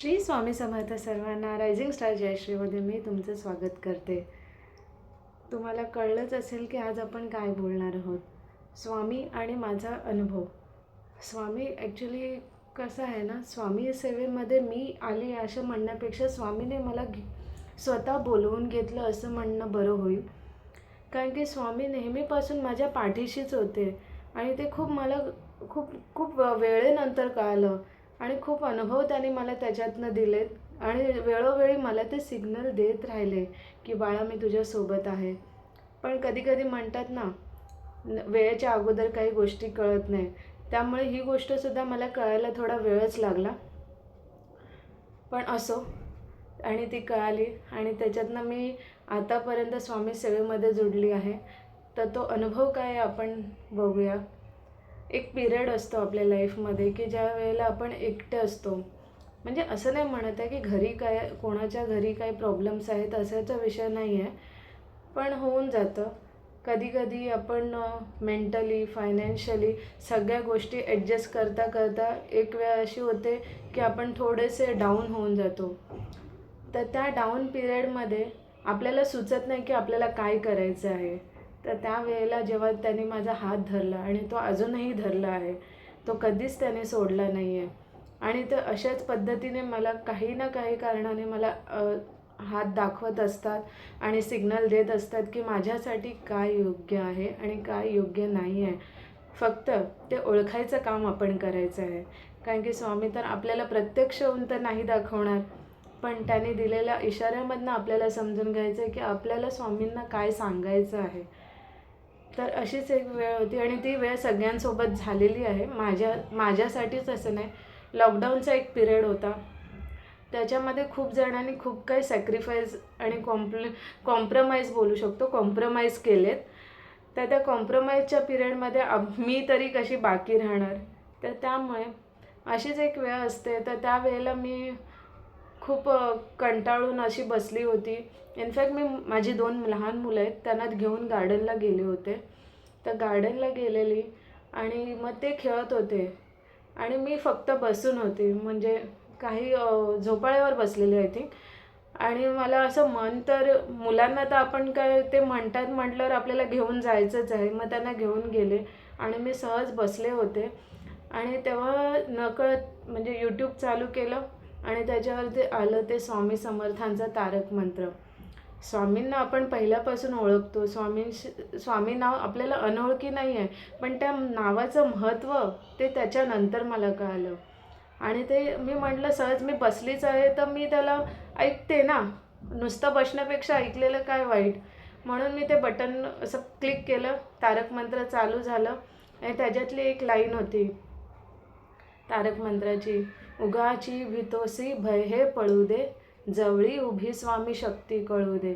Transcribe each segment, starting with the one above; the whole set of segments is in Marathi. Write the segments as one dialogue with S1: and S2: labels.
S1: श्री स्वामी समर्थ सर्वांना रायझिंग स्टार जयश्रीमध्ये मी तुमचं स्वागत करते. तुम्हाला कळलंच असेल की आज आपण काय बोलणार आहोत? स्वामी आणि माझा अनुभव. स्वामी ॲक्च्युली कसं आहे ना स्वामी सेवेमध्ये मी आले असं म्हणण्यापेक्षा स्वामीने मला घे स्वतः बोलवून घेतलं असं म्हणणं बरं होईल. कारण की स्वामी नेहमीपासून माझ्या पाठीशीच होते आणि ते खूप मला खूप खूप वेळेनंतर कळालं. आणि खूप अनुभव त्याने मला त्याच्यातनं दिलेत. आणि वेळोवेळी मला ते सिग्नल देत राहिले की बाळा मी तुझ्यासोबत आहे. पण कधीकधी म्हणतात ना वेळेच्या अगोदर काही गोष्टी कळत नाही. त्यामुळे ही गोष्टसुद्धा मला कळायला थोडा वेळच लागला. पण असो आणि ती कळाली आणि त्याच्यातनं मी आतापर्यंत स्वामी सेवेमध्ये जुडली आहे. तर तो अनुभव काय आहे आपण बघूया. एक पिरियड असतो आपल्या लाईफमध्ये की ज्या वेळेला आपण एकटे असतो. म्हणजे असं नाही म्हणत आहे की घरी काय कोणाच्या घरी काय प्रॉब्लेम्स आहेत असाचा विषय नाही आहे. पण होऊन जातं. कधीकधी आपण मेंटली फायनान्शियली सगळ्या गोष्टी ॲडजस्ट करता करता एक वेळ अशी होते की आपण थोडेसे डाऊन होऊन जातो. तर त्या डाऊन पिरियडमध्ये आपल्याला सुचत नाही की आपल्याला काय करायचं आहे. तर त्यावेळेला जेव्हा त्याने माझा हात धरला आणि तो अजूनही धरला आहे तो कधीच त्याने सोडला नाही आहे आणि तर अशाच पद्धतीने मला काही ना काही कारणाने मला हात दाखवत असतात आणि सिग्नल देत असतात की माझ्यासाठी काय योग्य आहे आणि काय योग्य नाही आहे फक्त ते ओळखायचं काम आपण करायचं आहे. कारण की स्वामी तर आपल्याला प्रत्यक्ष होऊन तर नाही दाखवणार पण त्याने दिलेल्या इशाऱ्यामधनं आपल्याला समजून घ्यायचं आहे की आपल्याला स्वामींना काय सांगायचं आहे. तर अशीच एक वेळ होती आणि ती वेळ सगळ्यांसोबत झालेली आहे. माझ्या माझ्यासाठीच असं नाही. लॉकडाऊनचा एक पिरियड होता. त्याच्यामध्ये खूप जणांनी खूप काही सॅक्रिफाईस आणि कॉम्प्ल कॉम्प्रमाइज बोलू शकतो. कॉम्प्रमाइज केलेत. तर त्या कॉम्प्रमाइजच्या पिरियडमध्ये मी तरी कशी बाकी राहणार? तर त्यामुळे अशीच एक वेळ असते. तर त्या वेळेला मी खूप कंटाळून अशी बसली होती. इनफॅक्ट मी माझी दोन लहान मुलं आहेत त्यांना घेऊन गार्डनला गेले होते. तर गार्डनला गेलेली आणि मग ते खेळत होते. आणि मी फक्त बसून होते. म्हणजे काही झोपाळ्यावर बसलेली आय थिंक. आणि मला असं मन तर मुलांना तर आपण काय ते म्हणतात म्हटल्यावर आपल्याला घेऊन जायचंच आहे. मग त्यांना घेऊन गेले आणि मी सहज बसले होते. आणि तेव्हा नकळत म्हणजे यूट्यूब चालू केलं. आणि त्याच्यावर ते आलं ते स्वामी समर्थांचा तारक मंत्र. स्वामींना आपण पहिल्यापासून ओळखतो. स्वामींशी स्वामी नाव आपल्याला अनोळखी नाही आहे पण त्या नावाचं महत्त्व ते त्याच्यानंतर मला कळालं. आणि ते मी म्हटलं सहज मी बसलीच आहे तर मी त्याला ऐकते ना. नुसतं बसण्यापेक्षा ऐकलेलं काय वाईट? म्हणून मी ते बटन असं क्लिक केलं. तारक मंत्र चालू झालं. आणि त्याच्यातली एक लाईन होती. तारक मंत्राची उगाची भीतोसी भय हे पळू दे जवळी उभी स्वामी शक्ती कळू दे.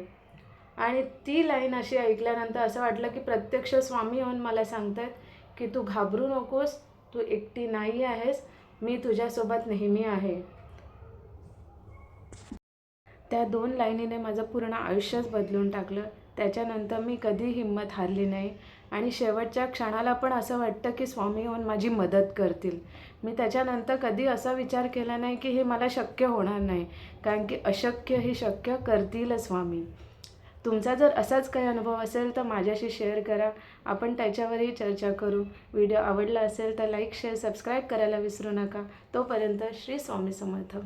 S1: आणि ती लाईन अशी ऐकल्यानंतर असं वाटलं की प्रत्यक्ष स्वामी येऊन मला सांगतात की तू घाबरू नकोस तू एकटी नाही आहेस मी तुझ्यासोबत नेहमी आहे. त्या दोन लाईनीने माझं पूर्ण आयुष्यच बदलून टाकलं. त्याच्यानंतर मी कधी हिंमत हारली नाही. आणि शेवटच्या क्षणाला पण असं वाटतं की स्वामी येऊन माझी मदत करतील. मी त्याच्यानंतर कधी असा विचार केला नाही की हे मला शक्य होणार नाही कारण की अशक्य हे शक्य करतीलच स्वामी. तुमचा जर असाच काही अनुभव असेल तर माझ्याशी शेअर करा. आपण त्याच्यावरही चर्चा करू. व्हिडिओ आवडला असेल तर लाईक शेअर सबस्क्राईब करायला विसरू नका. तोपर्यंत श्री स्वामी समर्थ.